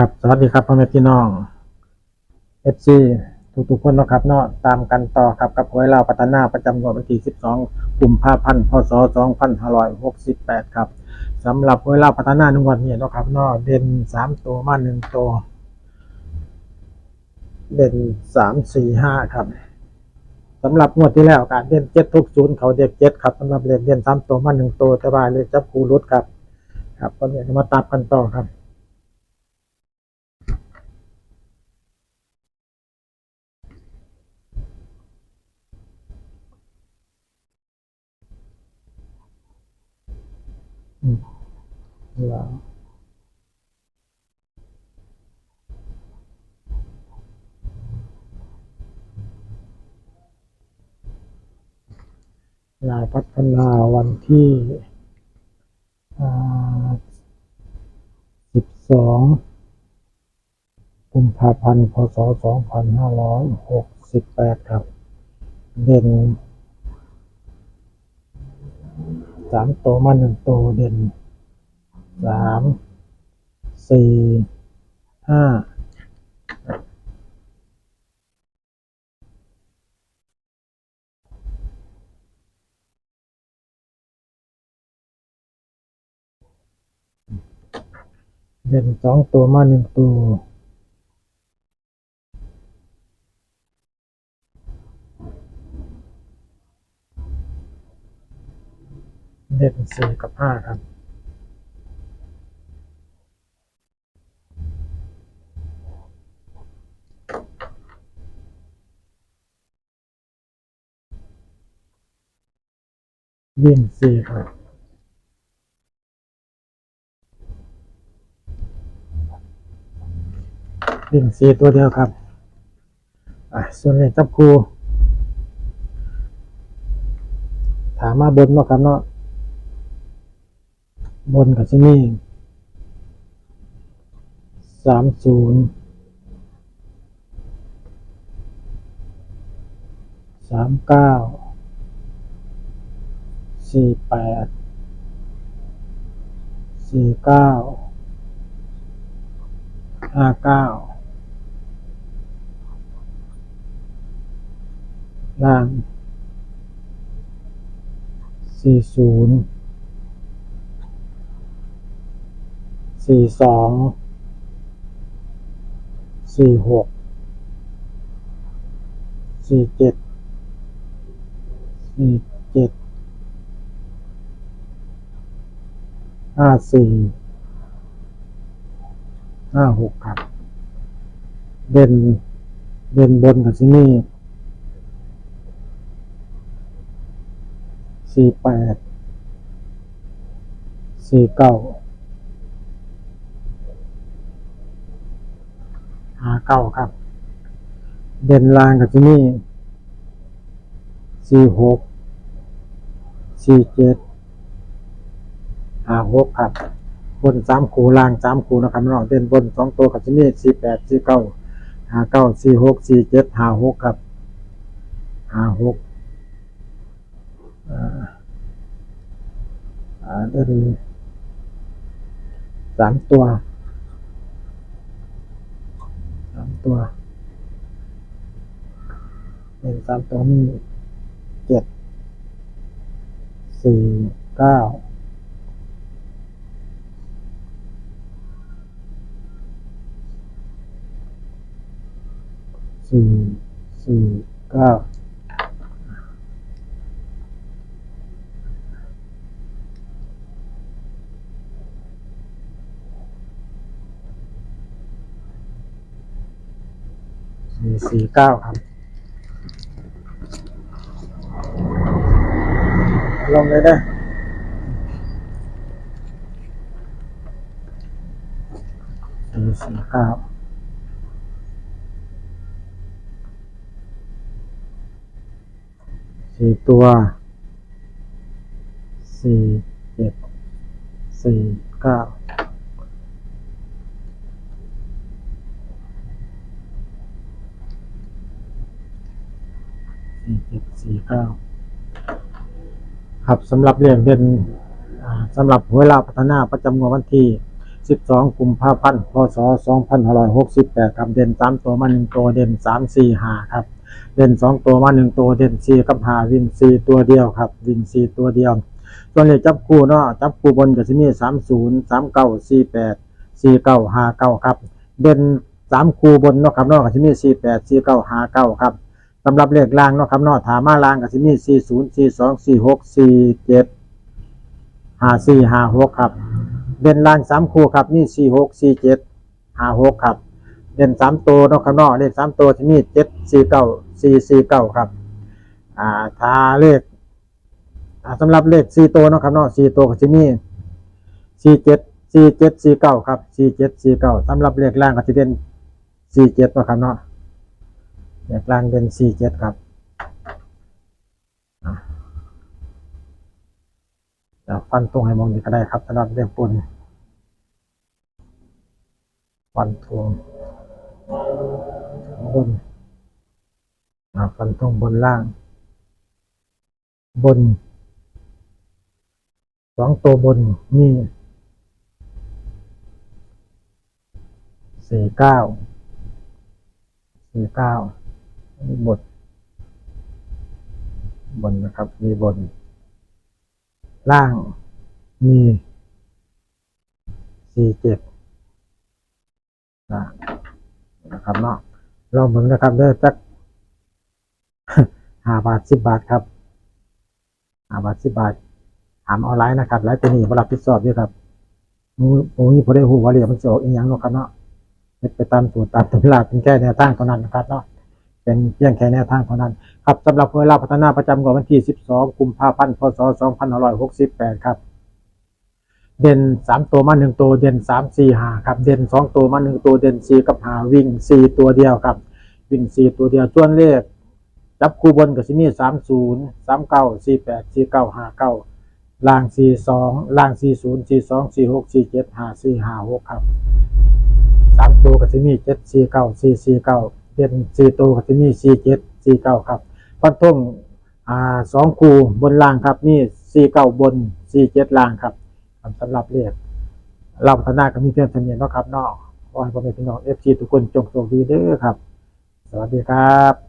ครับสวัสดีครับพ่อแม่พี่น้องเอฟซีทุกๆคนนะครับเนาะตามกันต่อครับกับหวยเราวพัฒนาประจำงวดวันที่ 12 กุมภาพันธ์ พศ 2568 ครับสำหรับหวยเราวพัฒนาในวันนี้นะครับเนาะเด่น 3 ตัวมา 1 ตัว เด่น 3 4 5 ครับสำหรับงวดที่แล้วการเด่น7ทุกศูนย์เขาเด็ก7ครับสำหรับเลขเด่น3 ตัวมา 1 ตัวแต่ว่าเลขจับคูรุดครับ ครับก็เนี่ยมาตามกันต่อครับ แล้วลายพัฒนาวันที่สิบสองกุมภาพันธ์ พศสองพันห้าร้อยหกสิบแปดครับ เด่นสามตัวมาหนึ่งตัวเด่น สามสี่ห้าเด่นสองตัวมาหนึ่งตัวเด่นสี่กับห้าครับ วิ่งสี่ครับวิ่งสี่ตัวเดียวครับ อะส่วนเลขจับครูถามมาบนเนาะครับเนาะบนกับที่นี่สามศูนย์สามเก้า สี่แปดสี่เก้าห้าเก้าล่างสี่ศูนย์สี่สองสี่หกสี่เจ็ดสี่เจ็ด ห้าสี่ห้าหกครับ เด่น เด่นบนกับที่นี่สี่แปดสี่เก้าห้าเก้าครับ เด่นลางกับที่นี่สี่หกสี่เจ็ด ห้าหกครับบนสามคูล่างสามคูนะครับน้องเด่นบนสองตัวกับที่นี่สี่แปดสี่เก้าห้าเก้าสี่หกสี่เจ็ดห้าหกครับห้าหกอ่าอ่าเด่นสามตัวสามตัวเด่นสามตัวมีเจ็ดสี่เก้า สี่สี่เก้าสี่สี่เก้าครับ ลงเลยได้สี่สี่เก้า สี่ตัวสี่เจ็ดสี่เก้าสี่เจ็ดสี่เก้าครับสำหรับเรื่องเด่นสำหรับหวลาพัฒนาประจำงวดวันที่ 12 กุมภาพันธ์ พศ 2568 ครับ เด่นสามตัวมาหนึ่งตัวเด่นสามสี่ห้าครับ เด่นสองตัวมาหนึ่งตัวเด่นสี่กับหาวินสี่ตัวเดียวครับวินสี่ตัวเดียวส่วนเลขจับคู่เนาะจับคู่บนก็จะมีสามศูนย์สามเก้าสี่แปดสี่เก้าห้าเก้าครับ เด่นสามคู่บนเนาะครับเนาะก็จะมีสี่แปดสี่เก้าห้าเก้าครับสำหรับเลขล่างเนาะครับเนาะถามมาล่างก็จะมีสี่ศูนย์สี่สองสี่หกสี่เจ็ดห้าสี่ห้าหกครับ เด่นล่างสามคู่ครับมีสี่หกสี่เจ็ดห้าหกครับ เด่นสามตัวเนาะครับเนาะเลขสามตัวจะมีเจ็ดสี่เก้าสี่สี่เก้าครับอ่าถ้าเลขอ่าสำหรับเลขสี่ตัวเนาะครับเนาะสี่ตัวก็จะมีสี่เจ็ดสี่เจ็ดสี่เก้าครับสี่เจ็ดสี่เก้าสำหรับเลขล่างก็จะเด่นสี่เจ็ดนาะครับเนาะเลขล่างเด่นสี่เจ็ดครับอะเดี๋ยวฟันตรงให้มองดีก็ได้ครับสำหรับเลขบนฟันทง บนอ่าฟันตรงบนล่าง บน สองตัวบนมีสี่เก้าสี่เก้ามีบนบนนะครับ มีบน ล่าง มีสี่เจ็ดนะ นะครับเนาะเราเหมือนนะครับเด้อจักห้าบาทสิบบาทครับห้าบาทสิบบาทถามออนไลน์นะครับไลน์ตัวนี้บรับผิดชอบด้วยครับมูหมูนี่พอได้หูว่าเรียมันจะออกอีกอย่างเนาะครับเนาะเฮ็ดไปตามสูตรตามตำราเป็นแค่แนวทางเท่านั้นนะครับเนาะเป็นเพียงแค่แนวทางเท่านั้น ครับสำหรับเวลาพัฒนาประจำของวันที่ 12 กุมภาพันธ์ พศ 2568 ครับ เด่นสามตัวมาหนึ่งตัวเด่นสามสี่ห้าครับเด่นสองตัวมาหนึ่งตัวเด่นสี่กับหาวิ่งสี่ตัวเดียวครับ วิ่งสี่ตัวเดียวส่วนเลขจับคู่บนกับซิมีสามศูนย์สามเก้าสี่แปดสี่เก้าห้าเก้าล่างสี่สองล่างสี่ศูนย์สี่สองสี่หกสี่เจ็ดห้าสี่ห้าหกครับสามตัวกับซิมีเจ็ดสี่เก้าสี่สี่เก้าเด่นสี่ตัวกับซิมีสี่เจ็ดสี่เก้าครับฟันทงอ่าสองคู่บนล่างครับนี่สี่เก้าบนสี่เจ็ดล่างครับ ครับสำหรับเลขเราพัฒนาก็มีเพียงเท่านี้เนาะครับเนาะขอให้พ่อแม่พี่น้องเอฟซีทุกคนจงโชคดีเด้อครับ สวัสดีครับ